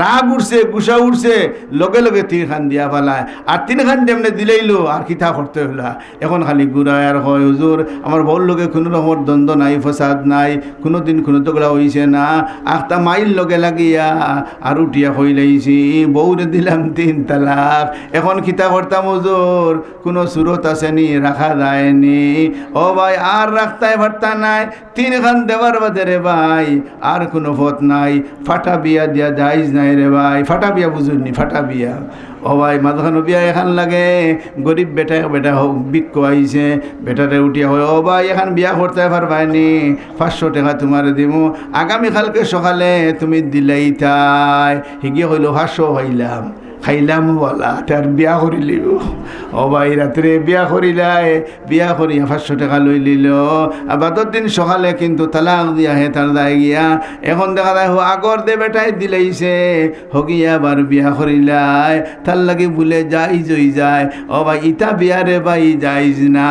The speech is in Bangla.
রাগ উঠছে, গুসা উঠছে, লগে লগে তিন খান দিয়া ফেলায়। আর তিন খান যেমনি দিলেইলো, আর কিতা করতে হইলা? এখন খালি ঘুরায় আর হয়, হুজুর। আমার বউর লগে কোনো রকমের দ্বন্দ্ব নাই, ফসাদ নাই কোনো দিন কোনো তোগলা হইছে না। আখটা মাইল লগে লাগিয়া, আর উঠিয়া হই লাইছি বউরে দিলাম তিন তালাক। এখন কিতা করতাম, হুজুর? কোনো সুরত আসেনি রাখা যায়নি ও ভাই, আর রাখতাই ভারতা নাই তিন খান দেওয়ার বাদে রে ভাই, আর কোনো পথ নাই। ফাটা বিয়া দিয়া যাইজ নাই রে ভাই, ফাটা বিয়া বুঝুননি, ফাটা বিয়া। ও ভাই, মাঝখানো বিয়া এখান লাগে, গরিব বেটা বেটা হোক বিক্ষ আইছে, বেটারে উঠিয়া হয় ও ভাই, এখান বিয়া করতে পারবাইনি, পাঁচশো টাকা তোমার দিমু, আগামীকালকে সকালে তুমি দিলাই তাই। হিগিয়ে হইল পাঁচশো হইলাম খাইলাম বলা তার বিয়া করিলিও ও ভাই, রাত্রে বিয়া করিলাই বিয়া করিয়া পাঁচশো টাকা লই লিল আর বাদর দিন সকালে কিন্তু তালাক দিয়া হে তার দায় গিয়া। এখন দেখা যায় হো আগর দে বেটাই দিলেইছে, হগিয়া আবার বিয়া করিলাই তার লাগে বলে যাই জই যায়। ও ভাই ইটা বিয়ারে ভাই যাইজ না।